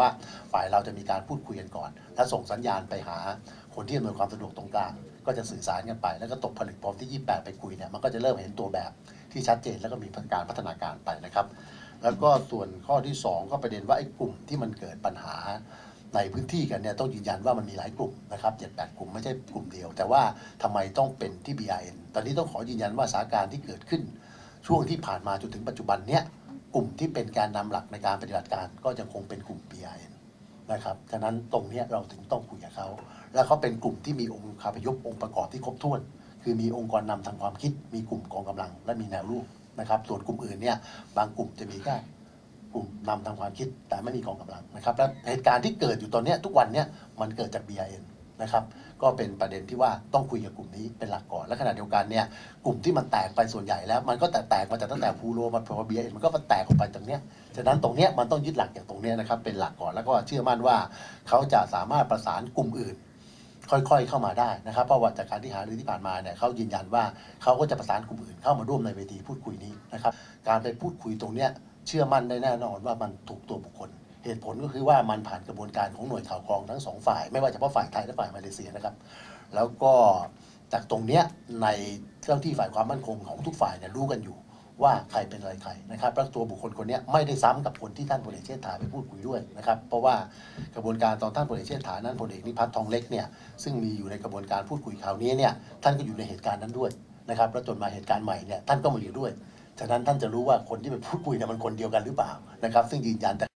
ว่าฝ่ายเราจะมีการพูดคุยกันก่อนและส่งสัญญาณไปหาคนที่อำนวยความสะดวกตรงกลาง ก็จะสื่อสารกันไป แล้วก็ตกผลึกพร้อมที่ 28 ไปคุยเนี่ย มันก็จะเริ่มเห็นตัวแบบที่ชัดเจนแล้วก็มีการพัฒนาการไปนะครับ แล้วก็ส่วนข้อที่ 2 ก็ประเด็นว่าไอ้กลุ่มที่มันเกิดปัญหาในพื้นที่กันเนี่ยต้องยืนยันว่ามันมีหลายกลุ่มนะครับเจ็ดแปดกลุ่มไม่ใช่กลุ่มเดียว แต่ว่าทำไมต้องเป็นที่ BIN ตอนนี้ต้องขอยืนยันว่าสถานการณ์ที่เกิดขึ้น ช่วงที่ผ่านมาจนถึงปัจจุบันเนี้ย ลุ่มที่เป็นการนำหลักในการปฏิบัติการก็ยังคงเป็นกลุ่ม BIN นะครับ ฉะนั้นตรงนี้เราถึงต้องคุยกับเขา แล้วเขาเป็นกลุ่มที่มีองค์คาพยพองค์ประกอบที่ครบถ้วน คือมีองค์กรนำทางความคิด มีกลุ่มกองกำลัง และมีแนวร่วมนะครับ ส่วนกลุ่มอื่นเนี่ยบางกลุ่มจะมีแค่กลุ่มนำทางความคิดแต่ไม่มีกองกำลังนะครับ และเหตุการณ์ที่เกิดอยู่ตอนนี้ทุกวันเนี้ยมันเกิดจาก BIN นะครับ ก็เป็นประเด็นที่ว่าต้องคุยกับกลุ่มนี้เป็นหลักก่อน และขณะเดียวกันเนี่ยกลุ่มที่มันแตกไปส่วนใหญ่แล้ว มันก็แตกแตกมาจากตั้งแต่พูโรมาพอ BIN มันก็มาแตกออกไปตรงเนี้ยฉะนั้นตรงเนี้ยมันต้องยึดหลักอย่างตรงเนี้ยนะครับเป็นหลักก่อนแล้วก็เชื่อมั่นว่าเขาจะสามารถประสานกลุ่มอื่น ค่อยๆเข้ามาได้นะครับเพราะว่าจากการที่หารือที่ผ่านมาเนี่ยเขายืนยันว่าเขาก็จะประสานกลุ่มอื่นเข้ามาร่วมในเวทีพูดคุยนี้นะครับการไปพูดคุยตรงเนี้ยเชื่อมั่นได้แน่นอนว่ามันถูกตัวบุคคล เหตุผลก็คือว่ามันผ่านกระบวนการของหน่วยข่าวกรองทั้งสองฝ่าย ไม่ว่าเฉพาะฝ่ายไทยและฝ่ายมาเลเซียนะครับ แล้วก็จากตรงเนี้ยในเจ้าที่ฝ่ายความมั่นคงของทุกฝ่ายเนี่ยรู้กันอยู่ว่าใครเป็นอะไรใครนะครับแล้วตัวบุคคลคนนี้ไม่ได้ซ้ำกับคนที่ท่านพลเอกเชษฐาไปพูดคุยด้วยนะครับ เพราะว่ากระบวนการตอนท่านพลเอกเชษฐานั้นพลเอกนิพัฒน์ทองเล็กเนี่ยซึ่งมีอยู่ในกระบวนการพูดคุยคราวนี้เนี่ยท่านก็อยู่ในเหตุการณ์นั้นด้วยนะครับแล้วจนมาเหตุการณ์ใหม่เนี่ยท่านก็มาอยู่ด้วย ฉะนั้นท่านจะรู้ว่าคนที่ไปพูดคุยเนี่ยมันคนเดียวกันหรือเปล่านะครับ ซึ่งยืนยันแต่